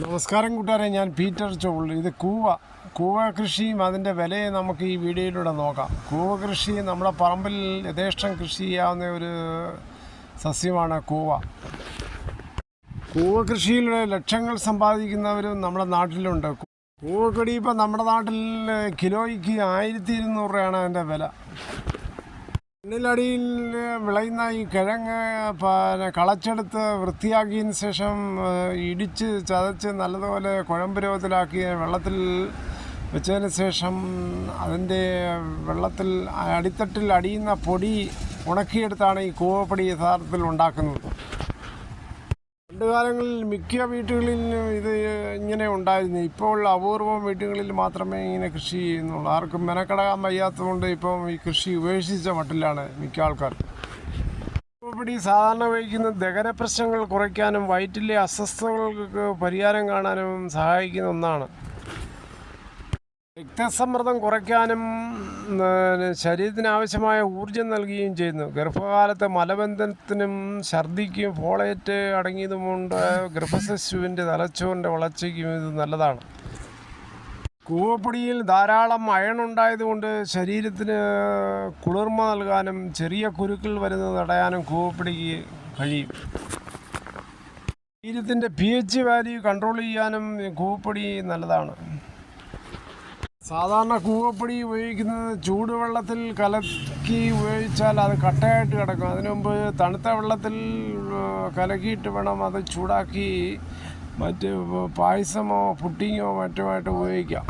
നമസ്കാരം കൂട്ടുകാരെ ഞാൻ പീറ്റർ ചോൾ. ഇത് കൂവ. കൂവ കൃഷിയും അതിന്റെ വിലയെ നമുക്ക് ഈ വീഡിയോയിലൂടെ നോക്കാം. കൂവ കൃഷി നമ്മുടെ പറമ്പിൽ യഥേഷ്ടം കൃഷി ചെയ്യാവുന്ന ഒരു സസ്യമാണ് കൂവ. കൂവ കൃഷിയിലൂടെ ലക്ഷങ്ങൾ സമ്പാദിക്കുന്നവരും നമ്മുടെ നാട്ടിലുണ്ട്. കൂവക്കൊടി ഇപ്പം നമ്മുടെ നാട്ടിൽ കിലോയ്ക്ക് ആയിരത്തി ഇരുന്നൂറ് രൂപയാണ് അതിന്റെ വില. മണ്ണിലടിയിൽ വിളയുന്ന ഈ കിഴങ്ങ് പിന്നെ കളച്ചെടുത്ത് വൃത്തിയാക്കിയതിന് ശേഷം ഇടിച്ച് ചതച്ച് നല്ലതുപോലെ കുഴമ്പ് രൂപത്തിലാക്കി വെള്ളത്തിൽ വെച്ചതിന് ശേഷം അതിന്റെ വെള്ളത്തിൽ അടിത്തട്ടിൽ അടിയുന്ന പൊടി ഉണക്കിയെടുത്താണ് ഈ കൂവപ്പൊടി യഥാർത്ഥത്തിൽ ഉണ്ടാക്കുന്നത്. പണ്ട് കാലങ്ങളിൽ മിക്ക വീട്ടുകളിൽ ഇത് ഇങ്ങനെ ഉണ്ടായിരുന്നു. ഇപ്പോൾ അപൂർവം വീടുകളിൽ മാത്രമേ ഇങ്ങനെ കൃഷി ചെയ്യുന്നുള്ളൂ. ആർക്കും മെനക്കെടകാൻ വയ്യാത്തതുകൊണ്ട് ഇപ്പം ഈ കൃഷി ഉപേക്ഷിച്ച മട്ടിലാണ് മിക്ക ആൾക്കാർ കൂവപ്പൊടി സാധാരണ ഉപയോഗിക്കുന്ന ദഹന പ്രശ്നങ്ങൾ കുറയ്ക്കാനും വയറ്റിലെ അസ്വസ്ഥതകൾക്ക് പരിഹാരം കാണാനും സഹായിക്കുന്ന ഒന്നാണ്. രക്തസമ്മർദ്ദം കുറയ്ക്കാനും ശരീരത്തിന് ആവശ്യമായ ഊർജം നൽകുകയും ചെയ്യുന്നു. ഗർഭകാലത്ത് മലബന്ധനത്തിനും ഛർദിക്കും ഫോളേറ്റ് അടങ്ങിയതുകൊണ്ട് ഗർഭശിശുവിന്റെ തലച്ചോറിന്റെ വളർച്ചയ്ക്കും ഇത് നല്ലതാണ്. കൂവപ്പൊടിയിൽ ധാരാളം അയൺ ഉണ്ടായതുകൊണ്ട് ശരീരത്തിന് കുളിർമ നൽകാനും ചെറിയ കുരുക്കൾ വരുന്നത് തടയാനും കൂവപ്പൊടിക്ക് കഴിയും. ശരീരത്തിന്റെ പി എച്ച് വാല്യൂ കൺട്രോൾ ചെയ്യാനും കൂവപ്പൊടി നല്ലതാണ്. സാധാരണ കൂവപ്പൊടി ഉപയോഗിക്കുന്നത് ചൂടുവെള്ളത്തിൽ കലക്കി ഉപയോഗിച്ചാൽ അത് കട്ടയായിട്ട് കിടക്കും. അതിനു മുമ്പ് തണുത്ത വെള്ളത്തിൽ കലക്കിയിട്ട് വേണം അത് ചൂടാക്കി മറ്റ് പായസമോ പുട്ടിങ്ങോ മറ്റുമായിട്ട് ഉപയോഗിക്കാം.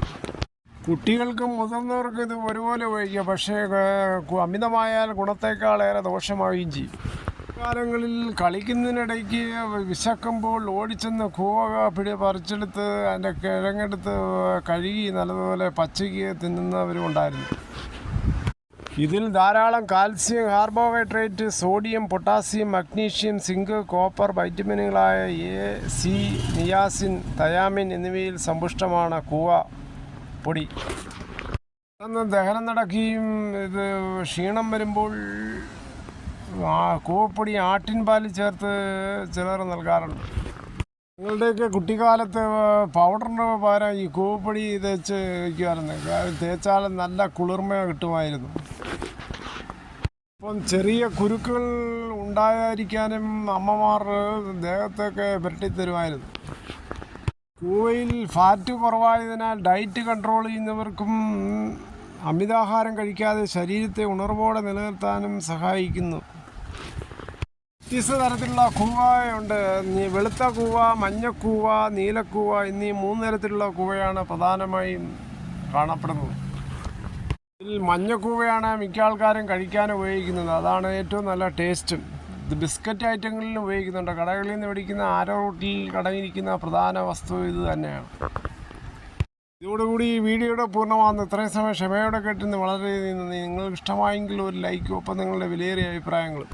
കുട്ടികൾക്കും മുതിർന്നവർക്കും ഇത് ഒരുപോലെ ഉപയോഗിക്കാം. പക്ഷേ അമിതമായാൽ ഗുണത്തേക്കാളേറെ ദോഷമാവുകയും ചെയ്യും. കാലങ്ങളിൽ കളിക്കുന്നതിനിടയ്ക്ക് വിശക്കുമ്പോൾ ഓടിച്ചെന്ന് കൂവക പിടി പറിച്ചെടുത്ത് അതിന്റെ കിഴങ്ങെടുത്ത് കഴുകി നല്ലതുപോലെ പച്ചയ്ക്ക് തിന്നുന്നവരും ഉണ്ടായിരുന്നു ഇതിൽ ധാരാളം calcium carbohydrate sodium potassium magnesium zinc copper വൈറ്റമിനുകളായ A C niacin thiamine എന്നിവയിൽ സമ്പുഷ്ടമാണ് കൂവ പൊടി. അന്ന് ദഹനം നടക്കുകയും ഇത് ക്ഷീണം വരുമ്പോൾ ആ ആട്ടിൻ പാലിൽ ചേർത്ത് ചിലർ നൽകാറുണ്ട്. നിങ്ങളുടെയൊക്കെ കുട്ടിക്കാലത്ത് പൗഡറിന് പകരം ഈ കൂപ്പടി തേച്ച് വയ്ക്കുമായിരുന്നു. തേച്ചാൽ നല്ല കുളിർമ കിട്ടുമായിരുന്നു. ഇപ്പം ചെറിയ കുരുക്കൾ ഉണ്ടായിരിക്കാനും അമ്മമാർ ദേഹത്തൊക്കെ പുരട്ടിത്തരുമായിരുന്നു കൂവയിൽ ഫാറ്റ് കുറവായതിനാൽ ഡയറ്റ് കൺട്രോൾ ചെയ്യുന്നവർക്കും അമിതാഹാരം കഴിക്കാതെ ശരീരത്തെ ഉണർവോടെ നിലനിർത്താനും സഹായിക്കുന്നു. വ്യത്യസ്ത തരത്തിലുള്ള കൂവയുണ്ട്. വെളുത്ത കൂവ മഞ്ഞക്കൂവ നീലക്കൂവ എന്നീ മൂന്ന് തരത്തിലുള്ള കൂവയാണ് പ്രധാനമായും കാണപ്പെടുന്നത്. ഇതിൽ മഞ്ഞക്കൂവയാണ് മിക്ക ആൾക്കാരും കഴിക്കാൻ ഉപയോഗിക്കുന്നത്. അതാണ് ഏറ്റവും നല്ല ടേസ്റ്റും ഇത് ബിസ്ക്കറ്റ് ഐറ്റങ്ങളിൽ ഉപയോഗിക്കുന്നുണ്ട്. കടകളിൽ നിന്ന് മേടിക്കുന്ന ആരോ റൂട്ടിൽ കടയിരിക്കുന്ന പ്രധാന വസ്തു ഇത് തന്നെയാണ്. ഇതോടുകൂടി ഈ വീഡിയോയുടെ പൂർണമാകുന്ന ഇത്രയും സമയം ക്ഷമയോടെ കേട്ടിരുന്ന് വളരെ നന്ദി. നിങ്ങൾക്ക് ഇഷ്ടമായെങ്കിൽ ഒരു ലൈക്കും ഒപ്പം നിങ്ങളുടെ വിലയേറിയ അഭിപ്രായങ്ങളും